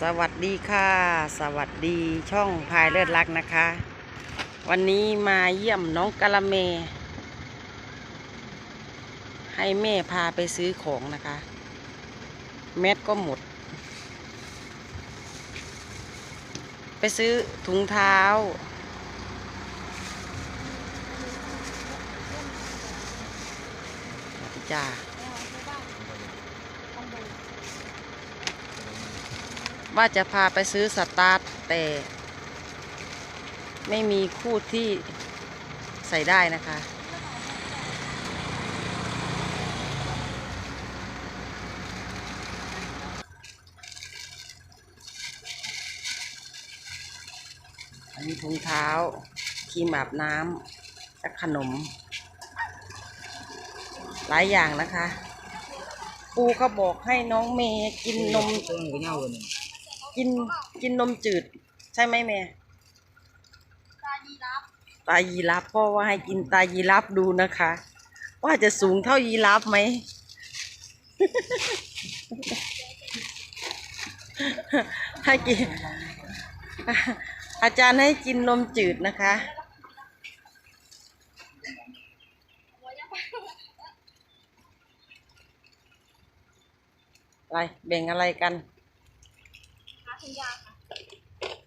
สวัสดีค่ะ สวัสดีช่องพายเลิศรักนะคะ วันนี้มาเยี่ยมน้องกะละเม ให้แม่พาไปซื้อของนะคะ แมสก็หมด ไปซื้อถุงเท้า จ้า ว่าจะพาไปซื้อสตาร์ทแต่ ไม่มีคู่ที่ใส่ได้นะคะ อันนี้ถุงเท้าครีมอาบน้ำและขนม หลายอย่างนะคะครูเขาบอกให้น้องเมย์กินนมเติ้งก็เงาเลย กินกินนมจืด ใช่ไหมแม่ ตายีรับตายีรับพ่อว่าให้กินตายีรับดูนะคะ ว่าจะสูงเท่ายีรับไหม ให้กิน อาจารย์ให้กินนมจืดนะคะอะไรแบ่งอะไรกัน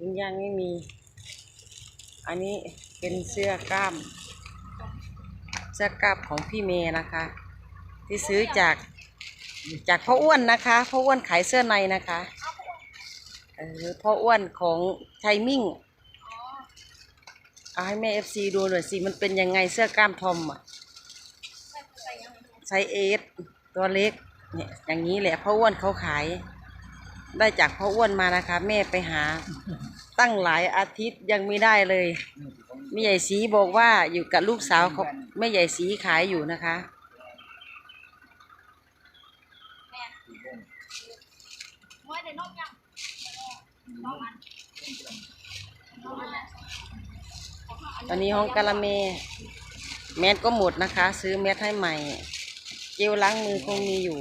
ถุงยางไม่มี อันนี้เป็นเสื้อกล้าม เสื้อกล้ามของพี่เมย์นะคะ ที่ซื้อจากจากพ่ออ้วนนะคะพ่ออ้วนขายเสื้อในนะคะเออพ่ออ้วนของชัยมิ่งเอาให้แม่เอฟซีดูหน่อยสิมันเป็นยังไงเสื้อกล้ามทอมอะไซส์เอสตัวเล็กเนี่ยอย่างนี้แหละพ่ออ้วนเขาขาย ได้จากพ่ออ้วนมานะคะ แม่ไปหา ตั้งหลายอาทิตย์ยังไม่ได้เลยแม่ใหญ่สีบอกว่าอยู่กับลูกสาวเขาแม่ใหญ่สีขายอยู่นะคะ ตอนนี้ห้องกะละเมแมสก็หมดนะคะ ซื้อแมสให้ใหม่ เจลล้างมือคงมีอยู่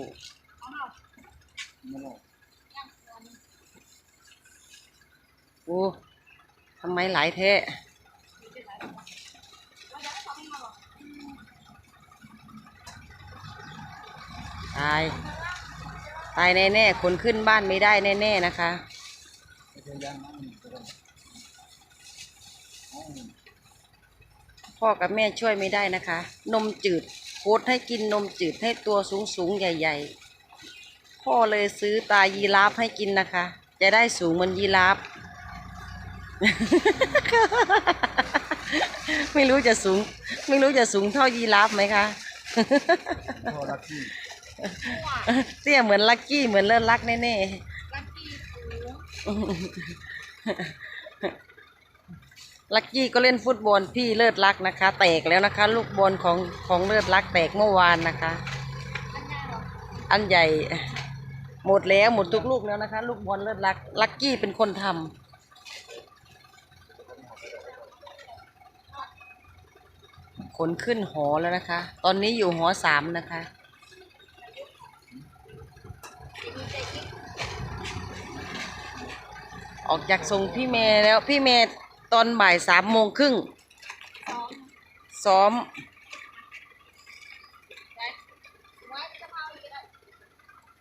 โอ้ทำไมหลายแท้ตาย ตายแน่ๆ คนขึ้นบ้านไม่ได้แน่ๆ นะคะพ่อกับแม่ช่วยไม่ได้นะคะ นมจืดโค้ดให้กินนมจืดให้ตัวสูงสูงๆใหญ่ ๆ พ่อเลยซื้อตายีราฟให้กินนะคะ จะได้สูงเหมือนยีราฟ ไม่รู้จะสูง ไม่รู้จะสูงเท่ายีราฟไหมคะพอลักที่เตี้ยเหมือนลักกี้เหมือนเลิศลักแน่ๆลักกี้สูงลักกี้ก็เล่นฟุตบอลพี่เลิศลักนะคะ แตกแล้วนะคะ ลูกบอลของของเลิศลักแตกเมื่อวานนะคะ อันใหญ่หรออันใหญ่หมดแล้วหมดทุกลูกแล้วนะคะ ลูกบอลเลิศลักลักกี้เป็นคนทำ ขนขึ้นหอแล้วนะคะ ตอนนี้อยู่หอสามนะคะ ออกจากส่งพี่เมย์แล้วพี่เมย์ตอนบ่ายสามโมงครึ่งซ้อม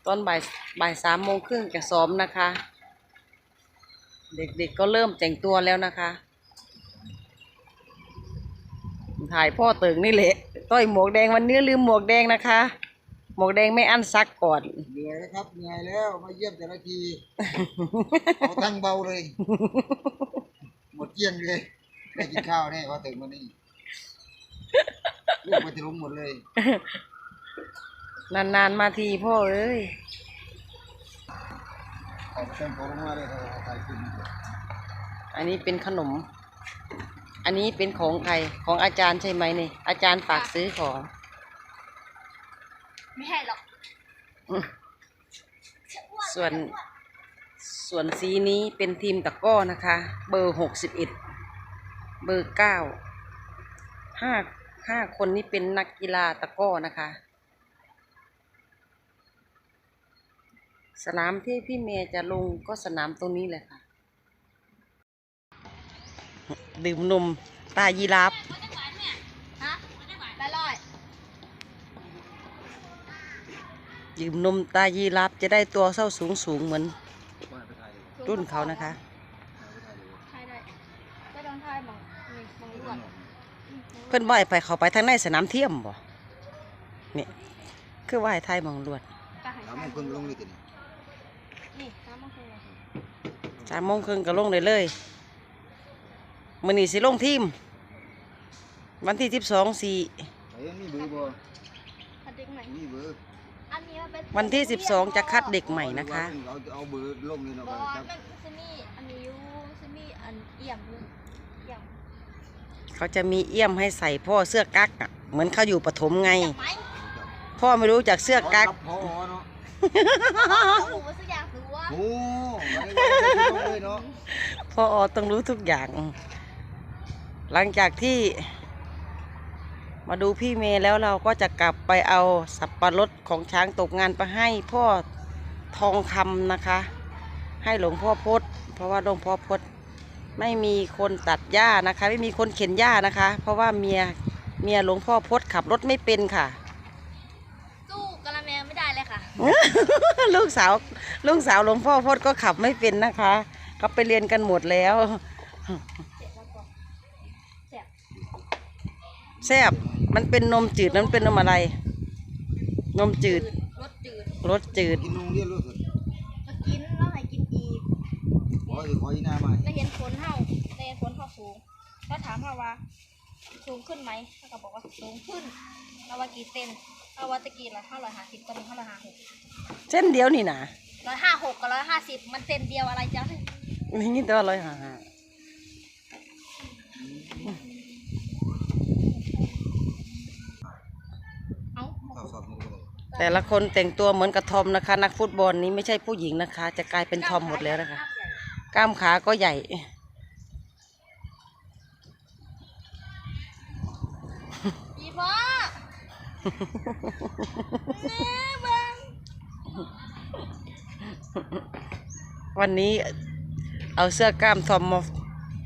ตอนบ่ายบ่ายสามโมงครึ่งจะซ้อมนะคะ เด็กๆก็เริ่มแต่งตัวแล้วนะคะ ถ่ายพ่อเติงนี่แหละต้อยหมวกแดงวันนี้ลืมหมวกแดงนะคะ หมวกแดงไม่อั้นซักก่อน เหนื่อยแล้วครับเหนื่อยแล้วมาเยี่ยมแต่ละทีเอาทั้งเบาเลย หมดเกลี้ยงเลยไม่กินข้าวแน่พอถึงวันนี้ลูกไปถึงหมดเลย นานๆมาทีพ่อเอ้ยเอาไปเต็มโผล่มาเลยเขาเอาไปกินอันนี้เป็นขนม อันนี้เป็นของใครของอาจารย์ใช่ไหมนี่ อาจารย์ฝากซื้อของ ไม่ให้หรอกอืมส่วนส่วนสีนี้เป็นทีมตะกร้อนะคะ เบอร์หกสิบเอ็ดเบอร์เก้าห้าห้าคนนี้เป็นนักกีฬาตะกร้อนะคะ สนามที่พี่เมย์จะลงก็สนามตรงนี้แหละค่ะ ดื่มนมตายีราฟฮะละร้อยดื่มนมตายีราฟจะได้ตัวเส้าสูงสูงๆเหมือน รุ่นเขานะคะใช่ได้ก็โดนทายหมองนี่หมองลวดเพื่อนว่ายไปเขาไปทางในสนามเทียมบ่เนี่ยคือว่ายไทยมองลวดก็หายน้ำมันเพิ่งลงนี่ตินี่นี่น้ำมันคืออะไรสามโมงครึ่งก็ลงได้เลย มือนี้สิลงทีม วันที่สิบสองสี่เฮ้ยมีเบอร์บ่คัดเด็กใหม่มีเบอร์อันนี้มันเป็นวันที่สิบสองจะคัดเด็กใหม่นะคะ เอาเอาเบอร์ลงนี่เนาะบอคลรับมันจะมีอันนี้อยูจะมีอันเอี่ยมอยู่เอี่ยมเขาจะมีเอี้ยมให้ใส่พ่อเสื้อกั๊กอะเหมือนเขาอยู่ปฐมไง เอี่ยมไหมพ่อไม่รู้จากเสื้อกั๊กพอเนาะเอาหมูมาสักอย่างหรือว่า โอ้ไม่ได้เลยเนาะ พ่ออต้องรู้ทุกอย่าง หลังจากที่มาดูพี่เมย์แล้วเราก็จะกลับไปเอาสับปะรดของช้างตกงานไปให้พ่อทองคำนะคะ ให้หลวงพ่อพดเพราะว่าหลวงพ่อพดไม่มีคนตัดหญ้านะคะ ไม่มีคนเข็นหญ้านะคะ เพราะว่าเมียเมียหลวงพ่อพดขับรถไม่เป็นค่ะสู้กะละแมไม่ได้เลยค่ะ ลูกสาวลูกสาวหลวงพ่อพดก็ขับไม่เป็นนะคะเขาไปเรียนกันหมดแล้ว เจ็บแล้วก็เจ็บ แซ่บมันเป็นนมจืดมันเป็นนมอะไร นมจืดรสจืดรสจืดกินนมเรียนรู้สึกมากินแล้วให้กินอีกขอสิขออีหน้าใหม่ได้เห็นผลเท่าได้เห็นผลเท่าสูงก็ถามเขาว่า สูงขึ้นไหมเขาก็บอกว่าสูงขึ้นเราว่ากี่เซนเราว่าตะกี้ละเท่าร้อยห้าสิบตอนนี้เท่าร้อยห้าหกเส้นเดียวนี่นะร้อยห้าหกกับร้อยห้าสิบมันเซนเดียวอะไรจ๊ะนี่ตัวร้อยห้าห้าเอ้า ข้าวสอบนี่ก็เลย แต่ละคนแต่งตัวเหมือนกระทอมนะคะ นักฟุตบอลนี้ไม่ใช่ผู้หญิงนะคะ จะกลายเป็นทอมหมดแล้วนะคะ กล้ามขาก็ใหญ่ อีพ่อแม่เบังวันนี้เอาเสื้อกล้ามทอมมา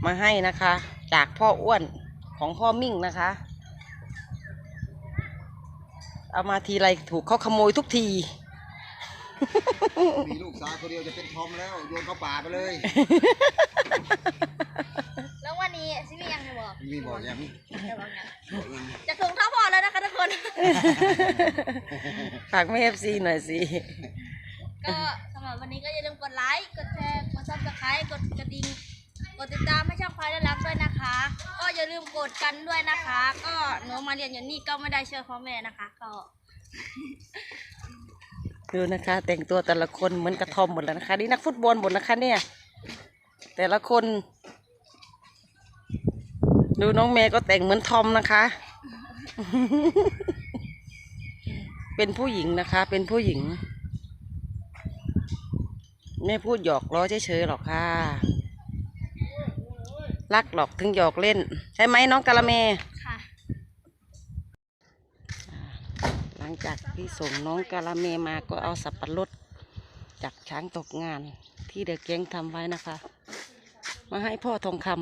มาให้นะคะ จากพ่ออ้วนของพ่อมิ่งนะคะ เอามาทีไรถูกเขาขโมยทุกที มีลูกสาวคนเดียวจะเป็นทอมแล้วโยนเข้าป่าไปเลยแล้ววันนี้ซิมียังจะบอกมีบอกยังจะบอกยังจะถึงเท่าพอแล้วนะคะทุกคน ฝากไม่เอฟซีหน่อยสิ ก็สำหรับวันนี้ก็อย่าลืมกดไลค์ กดแชร์ กดซับสไครต์กดกระดิ่ง กดติดตามให้ช่องพายได้รับด้วยนะคะ ก็อย่าลืมกดกันด้วยนะคะ ก็หนูมาเรียนอยู่นี่ก็ไม่ได้เชื่อพ่อแม่นะคะ ก็ดูนะคะ แต่งตัวแต่ละคนเหมือนกระทอมหมดแล้วนะคะ นี่นักฟุตบอลหมดนะคะเนี่ย แต่ละคน ดูน้องเมย์ก็แต่งเหมือนทอมนะคะ เป็นผู้หญิงนะคะ เป็นผู้หญิง ไม่พูดหยอกล้อเฉยๆหรอกค่ะ รักหรอกถึงหยอกเล่น ใช่ไหมน้องกะละเมค่ะ หลังจากที่ส่งน้องกาลาเมมาก็เอาสับปะรดจากช้างตกงานที่เด็กแก๊งทำไว้นะคะ มาให้พ่อทองคำ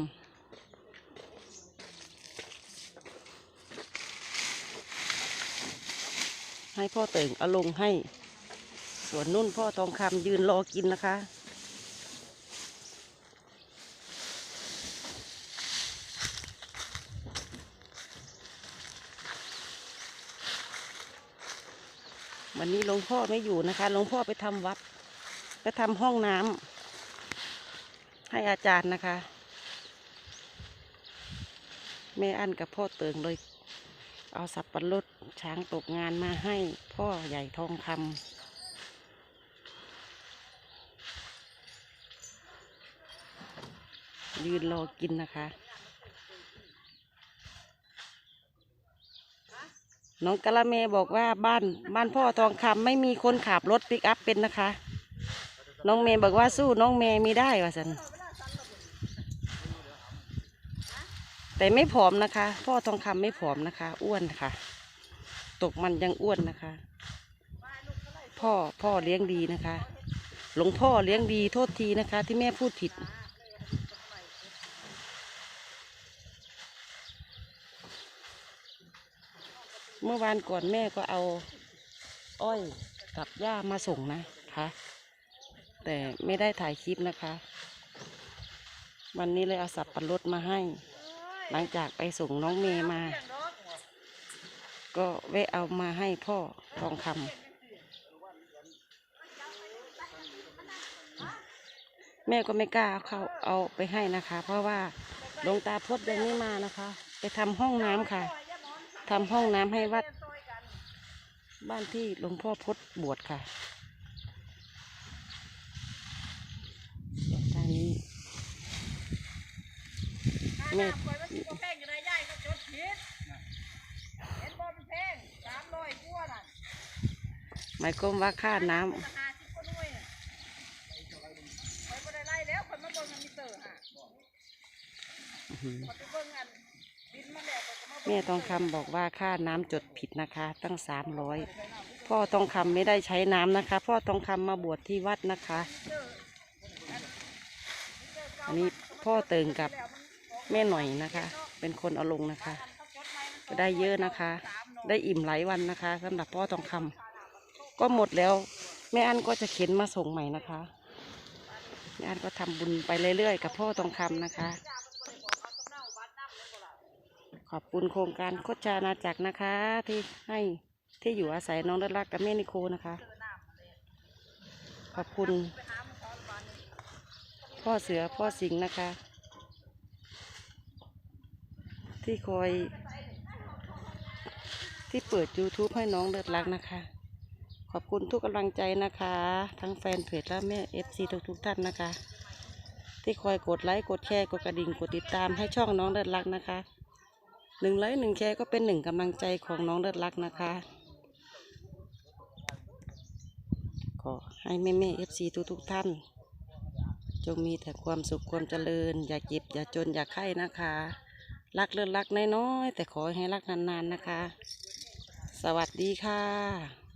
ให้พ่อเต่งเอาลงให้ ส่วนนุ่นพ่อทองคำยืนรอกินนะคะ วันนี้หลวงพ่อไม่อยู่นะคะหลวงพ่อไปทำวัดไปทำห้องน้ำให้อาจารย์นะคะ แม่อั้นกับพ่อเติงเลย เอาสับปะรดช้างตกงานมาให้พ่อใหญ่ทองคำยืนรอกินนะคะ น้องกะละเมบอกว่าบ้านบ้านพ่อทองคำไม่มีคนขับรถปิกอัพเป็นนะคะ น้องเมย์บอกว่าสู้น้องเมย์ไม่ได้ว่าสันแต่ไม่ผอมนะคะ พ่อทองคำไม่ผอมนะคะ อ้วนค่ะ ตกมันยังอ้วนนะคะ พ่อพ่อเลี้ยงดีนะคะ หลวงพ่อเลี้ยงดีโทษทีนะคะ ที่แม่พูดผิด เมื่อวานก่อนแม่ก็เอาอ้อยกับย่ามาส่งนะคะ แต่ไม่ได้ถ่ายคลิปนะคะ วันนี้เลยเอาสับปะรดมาให้ หลังจากไปส่งน้องเมย์มา ก็แวะเอามาให้พ่อทองคำแม่ก็ไม่กล้าเข้าเอาไปให้นะคะ เพราะว่าหลวงตาพดยังไม่มานะคะ ไปทำห้องน้ำค่ะ ทำห้องน้ำให้วัด บ้านที่หลวงพ่อพดบวชค่ะเดี๋ยวตอนนี้แม่ปล่อยมันสิบ่แพงอยู่ในย่ายก็จดผิดเห็นบ่มันแพงสามร้อยกว่าน่ะหมายความว่าค่าน้ำ แม่ทองคำบอกว่าค่าน้ำจดผิดนะคะ ตั้งสามร้อยพ่อทองคำไม่ได้ใช้น้ำนะคะ พ่อทองคำมาบวชที่วัดนะคะ อันนี้พ่อเติงกับแม่หน่อยนะคะ เป็นคนเอาลงนะคะ ก็ได้เยอะนะคะ ได้อิ่มหลายวันนะคะสำหรับพ่อทองคำก็หมดแล้ว แม่อันก็จะเข็นมาส่งใหม่นะคะแม่อันก็ทำบุญไปเรื่อยๆกับพ่อทองคำนะคะ ขอบคุณโครงการโคชานาจักรนะคะ ที่ให้ที่อยู่อาศัยน้องเลิศรักกับแม่นิโคนะคะ ขอบคุณ พ่อเสือพ่อสิงห์นะคะ ที่คอย ที่เปิด YouTube ให้น้องเลิศรักนะคะ ขอบคุณทุกกำลังใจนะคะ ทั้งแฟนเพจและแม่เอฟซีทุกๆท่านนะคะที่คอยกดไลค์ กดแชร์ กดกระดิ่ง กดติดตามให้ช่องน้องเลิศรักนะคะ หนึ่งไลค์หนึ่งแชร์ก็เป็นหนึ่งกำลังใจของน้องเลิศรักนะคะ ขอให้แม่แม่เอฟซีทุกๆท่าน จงมีแต่ความสุขความเจริญ อย่าเจ็บอย่าจนอย่าไข้นะคะ รักเลิศรักน้อยๆแต่ขอให้รักนานๆนะคะ สวัสดีค่ะ